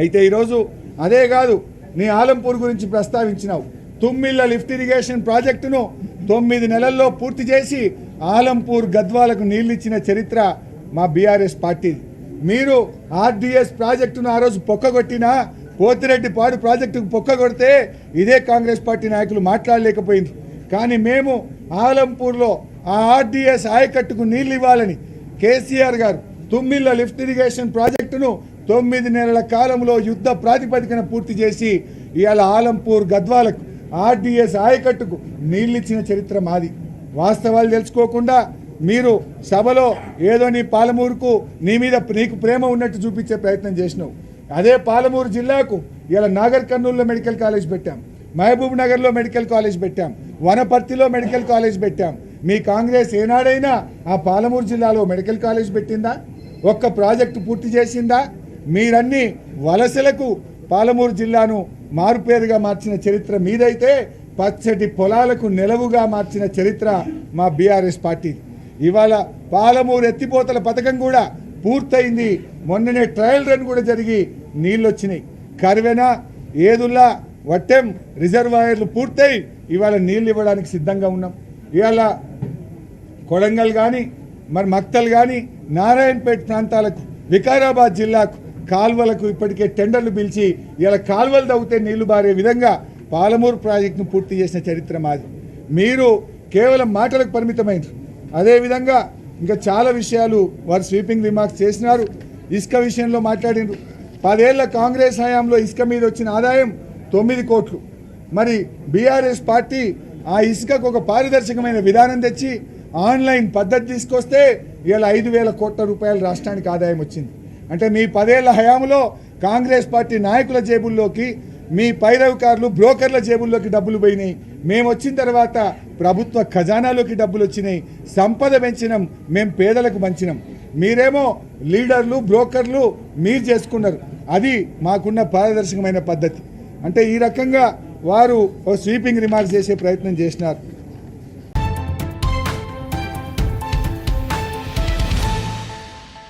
అయితే ఈరోజు అదే కాదు నీ ఆలంపూర్ గురించి ప్రస్తావించినావు. తుమ్మిళ్ళ లిఫ్ట్ ఇరిగేషన్ ప్రాజెక్టును తొమ్మిది నెలల్లో పూర్తి చేసి ఆలంపూర్ గద్వాలకు నీళ్ళిచ్చిన చరిత్ర మా బీఆర్ఎస్ పార్టీది మీరు ఆర్డీఎస్ ప్రాజెక్టును ఆ రోజు పొక్కగొట్టినా పోతిరెడ్డి పాడు ప్రాజెక్టుకు పొక్కగొడితే ఇదే కాంగ్రెస్ పార్టీ నాయకులు మాట్లాడలేకపోయింది. కానీ మేము ఆలంపూర్లో ఆ ఆర్డీఎస్ ఆయకట్టుకు నీళ్ళు ఇవ్వాలని కేసీఆర్ గారు తుమ్మిళ్ళ లిఫ్ట్ ఇరిగేషన్ ప్రాజెక్టును తొమ్మిది నెలల కాలంలో యుద్ధ ప్రాతిపదికన పూర్తి చేసి ఇవాళ ఆలంపూర్ గద్వాలకు ఆర్డీఎస్ ఆయకట్టుకు నీళ్ళిచ్చిన చరిత్ర మాది. వాస్తవాలు తెలుసుకోకుండా మీరు సభలో ఏదో నీ పాలమూరుకు నీ మీద నీకు ప్రేమ ఉన్నట్టు చూపించే ప్రయత్నం చేసినావు. అదే పాలమూరు జిల్లాకు ఇలా నాగర్ కర్నూలులో మెడికల్ కాలేజ్ పెట్టాం. మహబూబ్ నగర్లో మెడికల్ కాలేజ్ పెట్టాం. వనపర్తిలో మెడికల్ కాలేజ్ పెట్టాం. మీ కాంగ్రెస్ ఏనాడైనా ఆ పాలమూరు జిల్లాలో మెడికల్ కాలేజ్ పెట్టిందా? ఒక్క ప్రాజెక్టు పూర్తి చేసిందా? మీరన్నీ వలసలకు పాలమూరు జిల్లాను మారుపేరుగా మార్చిన చరిత్ర మీదైతే పచ్చటి పొలాలకు నెలవుగా మార్చిన చరిత్ర మా బీఆర్ఎస్ పార్టీ. ఇవాళ పాలమూరు ఎత్తిపోతల పథకం కూడా పూర్తయింది. మొన్ననే ట్రయల్ రన్ కూడా జరిగి నీళ్ళు వచ్చినాయి కరువెన ఏదుల్లా వట్టెం రిజర్వాయర్లు పూర్తయి ఇవాళ నీళ్ళు ఇవ్వడానికి సిద్ధంగా ఉన్నాం. ఇవాళ కొడంగల్ కానీ మరి మక్తల్ కానీ నారాయణపేట ప్రాంతాలకు వికారాబాద్ జిల్లాకు కాల్వలకు ఇప్పటికే టెండర్లు పిలిచి ఇలా కాల్వలు తవ్వితే నీళ్ళు బారే విధంగా పాలమూరు ప్రాజెక్టును పూర్తి చేసిన చరిత్ర మాది. మీరు కేవలం మాటలకు పరిమితమైనరు అదేవిధంగా ఇంకా చాలా విషయాలు వారు స్వీపింగ్ రిమార్క్స్ చేసినారు. ఇసుక విషయంలో మాట్లాడినారు. పదేళ్ళ కాంగ్రెస్ హయాంలో ఇసుక మీద వచ్చిన ఆదాయం తొమ్మిది కోట్లు. మరి బీఆర్ఎస్ పార్టీ ఆ ఇసుకకు ఒక పారదర్శకమైన విధానం తెచ్చి ఆన్లైన్ పద్ధతి తీసుకొస్తే ఇలా ఐదు వేల కోట్ల రూపాయలు రాష్ట్రానికి ఆదాయం వచ్చింది. అంటే మీ పదేళ్ళ హయాంలో కాంగ్రెస్ పార్టీ నాయకుల జేబుల్లోకి మీ పైరవికారులు బ్రోకర్ల జేబుల్లోకి డబ్బులు పోయినాయి. మేము వచ్చిన తర్వాత ప్రభుత్వ ఖజానాలోకి డబ్బులు వచ్చినాయి. సంపద పెంచినాం మేము పేదలకు పంచినాం. మీరేమో లీడర్లు బ్రోకర్లు మీరు చేసుకున్నారు. అది మాకున్న పారదర్శకమైన పద్ధతి. అంటే ఈ రకంగా వారు ఒక స్వీపింగ్ రిమార్క్స్ చేసే ప్రయత్నం చేసినారు.